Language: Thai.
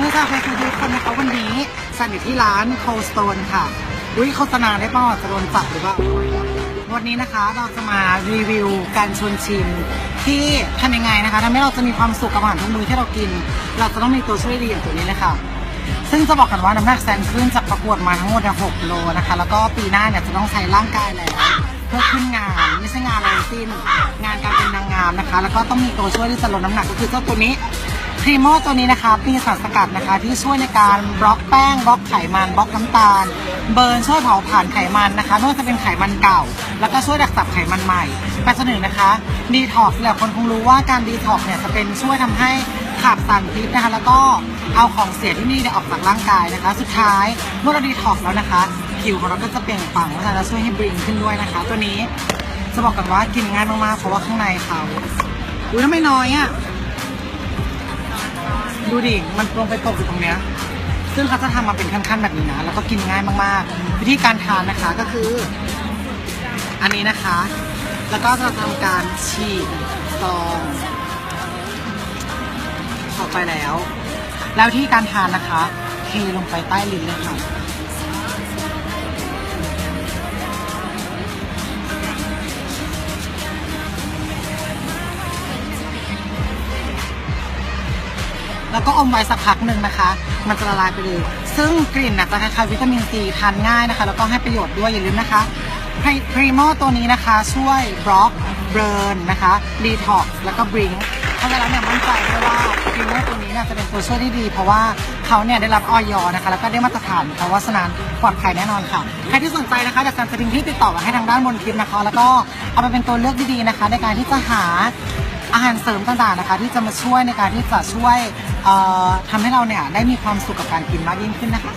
เพื่อจะไปคุยทุกคนนะคะวันนี้สันอยู่ที่ร้านโคสโตนค่ะ อุ้ยโฆษณาได้ป่ะจะโดนจับหรือเปล่า วันนี้นะคะเราจะมารีวิวการชวนชิม ที่ทำยังไงนะคะทำให้เราจะมีความสุขกับอาหารทุกมื้อที่เรากิน เราจะต้องมีตัวช่วยดีอย่างตัวนี้เลยค่ะ ซึ่งจะบอกกันว่าน้ำหนักแซนขึ้นจากประกวดมาทั้งหมดเนี่ย6โลนะคะ แล้วก็ปีหน้าเนี่ยจะต้องใช้ร่างกายแล้วเพื่อขึ้นงานไม่ใช่งานอะไรงสิ้น งานการเป็นนางงามนะคะ แล้วก็ต้องมีตัวช่วยที่จะลดน้ำหนักก็คือเจ้าตัวนี้ พรีโมตัวนี้นะคะมีสารสกัดนะคะ ที่ช่วยในการบล็อกแป้งบล็อกไขมันบล็อกน้ำตาล เบิร์นช่วยเผาผลาญไขมันนะคะไม่ว่าจะเป็นไขมันเก่า แล้วก็ช่วยดักจับไขมันใหม่ไปจนถึงนะคะดีท็อกซ์หลายคนคงรู้ว่าการดีท็อกซ์เนี่ยจะเป็นช่วยทำให้ขับสารพิษนะคะ แล้วก็เอาของเสียที่นี่ออกจากร่างกายนะคะ สุดท้ายเมื่อเราดีท็อกซ์แล้วนะคะผิวของเราก็จะเปล่งปลั่งแล้วจะช่วยให้บริงขึ้นด้วยนะคะ ตัวนี้จะบอกกันว่ากินง่ายมากๆเพราะว่าข้างในเขาดูถ้าไมน้อยอะ ดูดิ มันลงไปตกอยู่ตรงเนี้ย ซึ่งเขาจะทำมาเป็นขั้นๆแบบนี้นะ แล้วก็กินง่ายมากๆ วิธีการทานนะคะก็คือ อันนี้นะคะ แล้วก็จะทำการฉีกซองออกไปแล้ว แล้วที่การทานนะคะ เทลงไปใต้ลิ้นเลยค่ะ แล้วก็อมไว้สักพักหนึ่งนะคะ มันจะละลายไปเลย ซึ่งกลิ่นนะจะคล้ายๆวิตามินซีทานง่ายนะคะ แล้วก็ให้ประโยชน์ด้วยอย่าลืมนะคะพรีโมตัวนี้นะคะ ช่วยบล็อกเบิร์นนะคะดีท็อกแล้วก็บริงเพราะฉะนั้นเนี่ยมั่นใจได้ว่าพรีโมตัวนี้เนี่ยจะเป็นตัวช่วยที่ดี เพราะว่าเขาเนี่ยได้รับออยนะคะ แล้วก็ได้มาตรฐานเพราะว่าฉะนั้นปลอดภัยแน่นอนค่ะ ใครที่สนใจนะคะเดี๋ยวซันจะทิ้งที่ติดต่อไว้ให้ทางด้านบนคลิปนะคะ แล้วก็เอาไปเป็นตัวเลือกดีๆนะคะ ในการที่จะหา อาหารเสริมต่างๆนะคะ ที่จะมาช่วยในการที่จะช่วยเอ่อทำให้เราเนี่ยได้มีความสุขกับการกินมากยิ่งขึ้นนะคะ